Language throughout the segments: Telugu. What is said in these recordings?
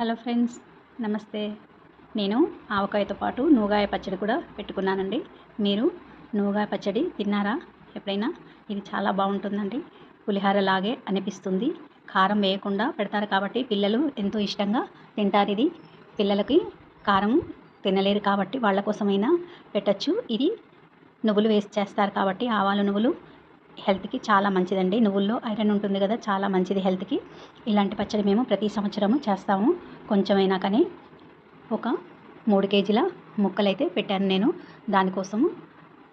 హలో ఫ్రెండ్స్ నమస్తే. నేను ఆవకాయతో పాటు నూగాయ పచ్చడి కూడా పెట్టుకున్నానండి. మీరు నూగాయ పచ్చడి తిన్నారా? ఎప్పుడైనా? ఇది చాలా బాగుంటుందండి. పులిహార లాగే అనిపిస్తుంది. కారం వేయకుండా పెడతారు కాబట్టి పిల్లలు ఎంతో ఇష్టంగా తింటారు ఇది. పిల్లలకి కారం తినలేరు కాబట్టి వాళ్ళ కోసమైనా పెట్టచ్చు. ఇది నువ్వులు వేసి చేస్తారు కాబట్టి ఆవాలు నువ్వులు హెల్త్కి చాలా మంచిదండి. నువ్వుల్లో ఐరన్ ఉంటుంది కదా చాలా మంచిది హెల్త్కి. ఇలాంటి పచ్చడి మేము ప్రతి సంవత్సరము చేస్తాము. కొంచెమైనా కానీ ఒక మూడు కేజీల ముక్కలైతే పెట్టాను నేను. దానికోసము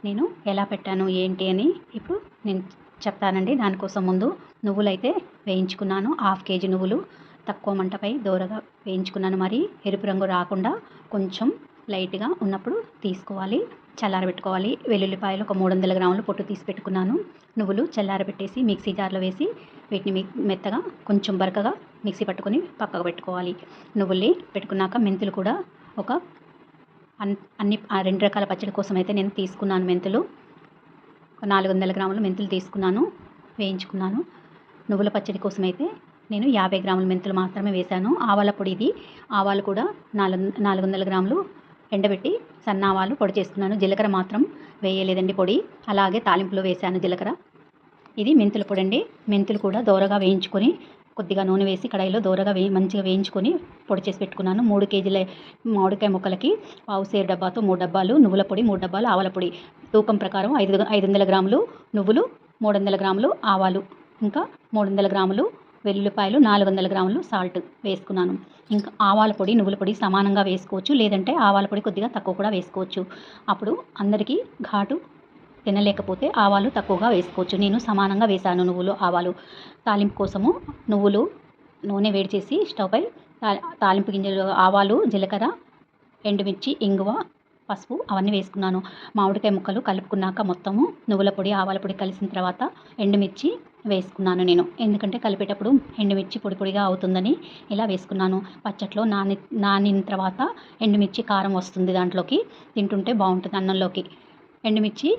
నేను ఎలా పెట్టాను ఏంటి అని ఇప్పుడు నేను చెప్తానండి. దానికోసం ముందు నువ్వులైతే వేయించుకున్నాను. హాఫ్ కేజీ నువ్వులు. తక్కువ మంటపై దోరగా వేయించుకున్నాను. మరి ఎరుపు రంగు రాకుండా కొంచెం లైట్గా ఉన్నప్పుడు తీసుకోవాలి. చల్లారబెట్టుకోవాలి. వెల్లుల్లిపాయలు ఒక మూడు వందల గ్రాములు పొట్టు తీసి పెట్టుకున్నాను. నువ్వులు చల్లారబెట్టేసి మిక్సీ జార్లో వేసి వీటిని మెత్తగా కొంచెం బరకగా మిక్సీ పట్టుకొని పక్కకు పెట్టుకోవాలి. నువ్వుల్ని పెట్టుకున్నాక మెంతులు కూడా ఒక అన్ అన్ని రెండు రకాల పచ్చడి కోసం అయితే నేను తీసుకున్నాను మెంతులు. నాలుగు వందల గ్రాముల మెంతులు తీసుకున్నాను వేయించుకున్నాను. నువ్వుల పచ్చడి కోసం అయితే నేను యాభై గ్రాముల మెంతులు మాత్రమే వేశాను. ఆవాల పొడి ఇది. ఆవాలు కూడా నాలుగు నాలుగు వందల గ్రాములు ఎండబెట్టి సన్నావాలు పొడి చేసుకున్నాను. జీలకర్ర మాత్రం వేయలేదండి పొడి. అలాగే తాలింపులో వేశాను జీలకర్ర. ఇది మెంతుల పొడి అండి మెంతులు కూడా దోరగా వేయించుకొని కొద్దిగా నూనె వేసి కడాయిలో దోరగా వేయి మంచిగా వేయించుకొని పొడి చేసి పెట్టుకున్నాను. మూడు కేజీల మామిడికాయ ముక్కలకి పావు సేరు డబ్బాతో మూడు డబ్బాలు నువ్వుల పొడి మూడు డబ్బాలు ఆవాల పొడి. తూకం ప్రకారం ఐదు ఐదు వందల గ్రాములు నువ్వులు మూడు వందల గ్రాములు ఆవాలు. ఇంకా మూడు వందల గ్రాములు వెల్లుల్లిపాయలు నాలుగు వందల గ్రాములు సాల్ట్ వేసుకున్నాను. ఇంకా ఆవాల పొడి నువ్వుల పొడి సమానంగా వేసుకోవచ్చు. లేదంటే ఆవాల పొడి కొద్దిగా తక్కువ కూడా వేసుకోవచ్చు. అప్పుడు అందరికీ ఘాటు తినలేకపోతే ఆవాలు తక్కువగా వేసుకోవచ్చు. నేను సమానంగా వేశాను నువ్వులు ఆవాలు. తాలింపు కోసము నువ్వులు నూనె వేడి చేసి స్టవ్పై తా- తాలింపు గింజలు ఆవాలు జీలకర్ర ఎండుమిర్చి ఇంగువ పసుపు అవన్నీ వేసుకున్నాను. మామిడికాయ ముక్కలు కలుపుకున్నాక మొత్తము నువ్వుల పొడి ఆవాల పొడి కలిసిన తర్వాత ఎండుమిర్చి వేసుకున్నాను నేను. ఎందుకంటే కలిపేటప్పుడు ఎండుమిర్చి పొడి పొడిగా అవుతుందని ఇలా వేసుకున్నాను. పచ్చట్లో నాని నానిన తర్వాత ఎండుమిర్చి కారం వస్తుంది దాంట్లోకి. తింటుంటే బాగుంటుంది అన్నంలోకి. ఎండుమిర్చి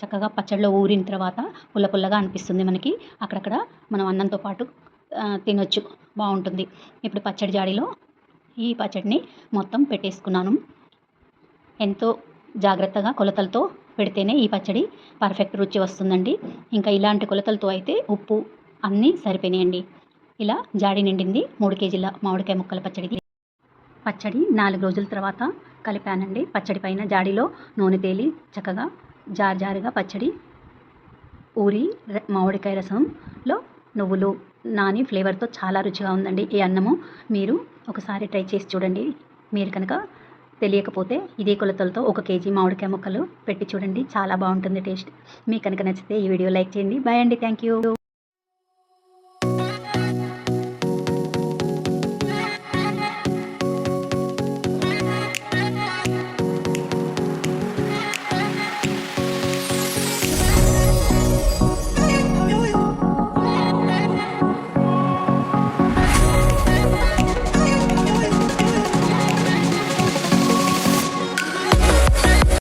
చక్కగా పచ్చడిలో ఊరిన తర్వాత పుల్ల పుల్లగా అనిపిస్తుంది మనకి. అక్కడక్కడ మనం అన్నంతో పాటు తినొచ్చు. బాగుంటుంది. ఇప్పుడు పచ్చడి జాడీలో ఈ పచ్చడిని మొత్తం పెట్టేసుకున్నాను. ఎంతో జాగ్రత్తగా కొలతలతో పెడితేనే ఈ పచ్చడి పర్ఫెక్ట్ రుచి వస్తుందండి. ఇంకా ఇలాంటి కొలతలతో అయితే ఉప్పు అన్నీ సరిపోయినాయండి. ఇలా జాడి నిండింది మూడు కేజీల మామిడికాయ ముక్కల పచ్చడి. పచ్చడి నాలుగు రోజుల తర్వాత కలిపానండి. పచ్చడి పైన జాడీలో నూనె తేలి చక్కగా జారు జారుగా పచ్చడి ఊరి మామిడికాయ రసంలో నువ్వులు నాని ఫ్లేవర్తో చాలా రుచిగా ఉందండి. ఈ అన్నము మీరు ఒకసారి ట్రై చేసి చూడండి. మీరు కనుక తెలియకపోతే ఇదే కొలతలతో ఒక కేజీ మామిడికాయ ముక్కలు పెట్టి చూడండి. చాలా బాగుంటుంది టేస్ట్. మీకు కనుక నచ్చితే ఈ వీడియో లైక్ చేయండి. బాయ్ అండి. Thank you.